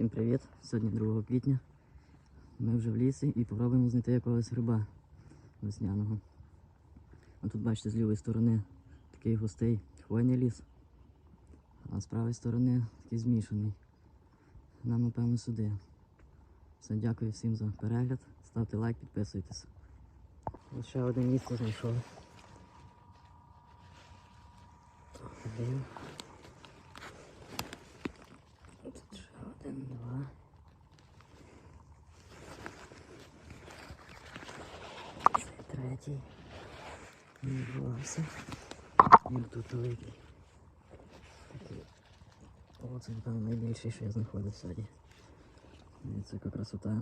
Всім привіт! Сьогодні 2 квітня. Ми вже в лісі і попробуємо знайти якогось гриба весняного. А тут бачите з лівої сторони такий густий хвойний ліс, а з правої сторони такий змішаний. Нам напевно сюди. Все, дякую всім за перегляд. Ставте лайк, підписуйтесь. Ось ще одне місце знайшов. Один. Тут ще один, два. Це третій. Відбувався. І тут великий. Такий. О, це напевно найбільший, що я знаходив сьогодні. Дивіться, яка красота.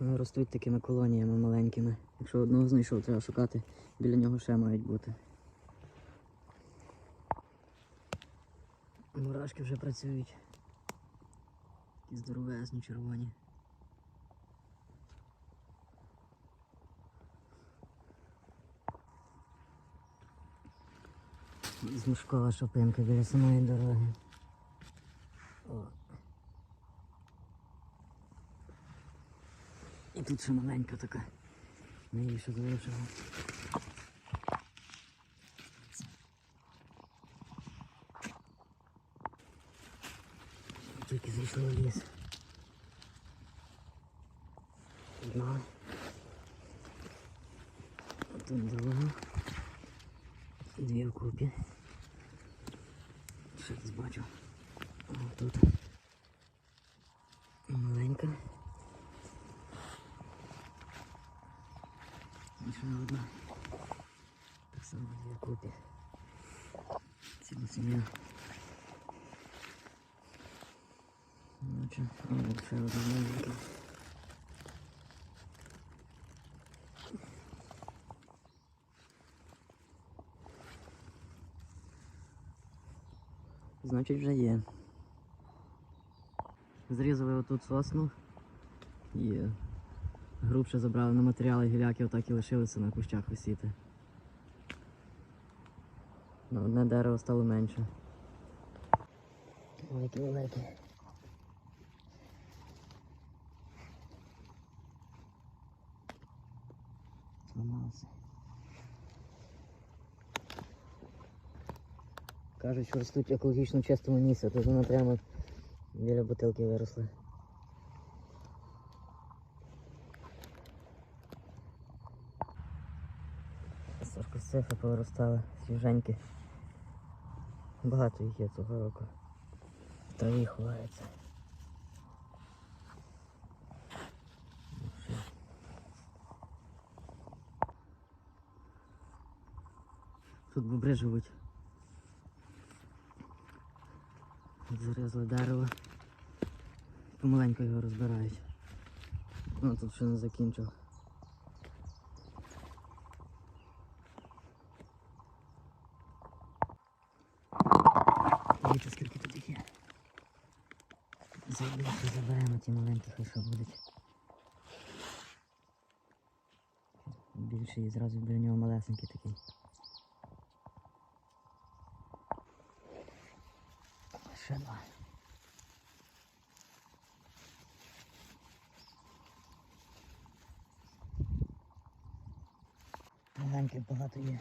Вони ростуть такими колоніями маленькими. Якщо одного знайшов, треба шукати, біля нього ще мають бути. Мурашки вже працюють. Такі здоровезні, червоні. Змушкова шопинка біля самої дороги. О. І тут ще маленька така. Ми її Тільки зайшли в ліс. Одна. Тут друга. Дві вкупі. Ще десь бачу. О, тут. Маленька. І ще одна. Так само дві купі. Ціла сім'я. бачимо. Це одне відео. Значить вже є. Зрізали отут сосну і грубше забрали на матеріали гіляки, отак і лишилися на кущах висіти. Ну, одне дерево стало менше. Велике-велике. 12. Кажуть, що ростуть екологічно чистому місці, тут вона прямо біля бутилки виросла. Сашка з цеха повиростали, свіженькі. Багато їх є цього року. Та їх ховається. Тут бобри живуть. Зарізали дерево. Помаленьку його розбирають. Ну тут ще не закінчив. Дивіться, скільки тут їх є. Забільше заберемо ті маленькі, хай що будуть. Більше і зразу біля нього малесенький такий. Два. Маленьких багато є.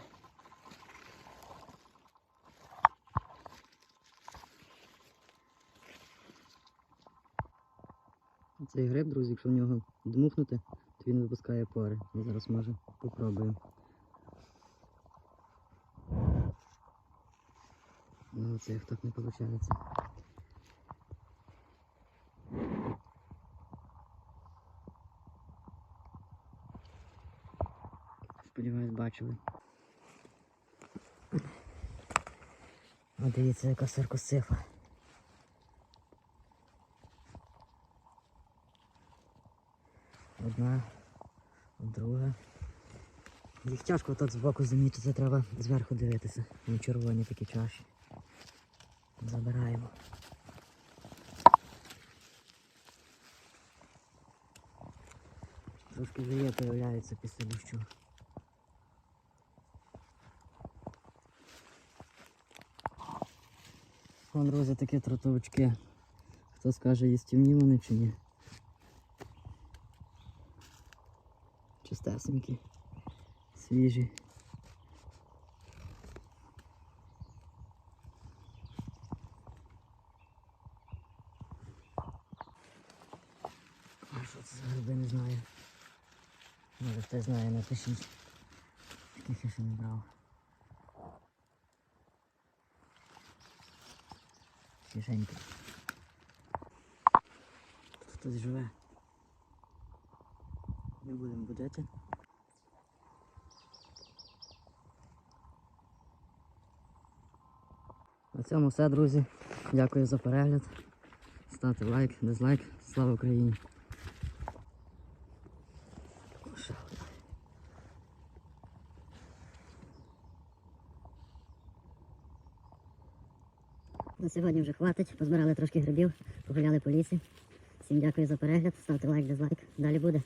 Цей гриб, друзі, якщо в нього дмухнути, то він випускає пори. Я зараз може попробую. Ну це так не виходить. Сподіваюсь, бачили. О, дивіться, яка саркосифа. Одна, друга. Їх тяжко так збоку замітити, треба зверху дивитися. Вони червоні такі чаші. Забираємо. Трошки вже є, появляється після дощу. Вон, друзі, такі тротовички. Хто скаже, їстівні вони чи ні. Чистесенькі, свіжі. А що це за гриби, не знаю. Може хтось знає, напишіть. Таких я ще не брав. Свіженько. Тут хтось живе. Не будемо будити. На цьому все, друзі. Дякую за перегляд. Ставте лайк, дизлайк. Слава Україні! На сьогодні вже хватить. Позбирали трошки грибів, погуляли по лісі. Всім дякую за перегляд. Ставте лайк, дизлайк. Далі буде.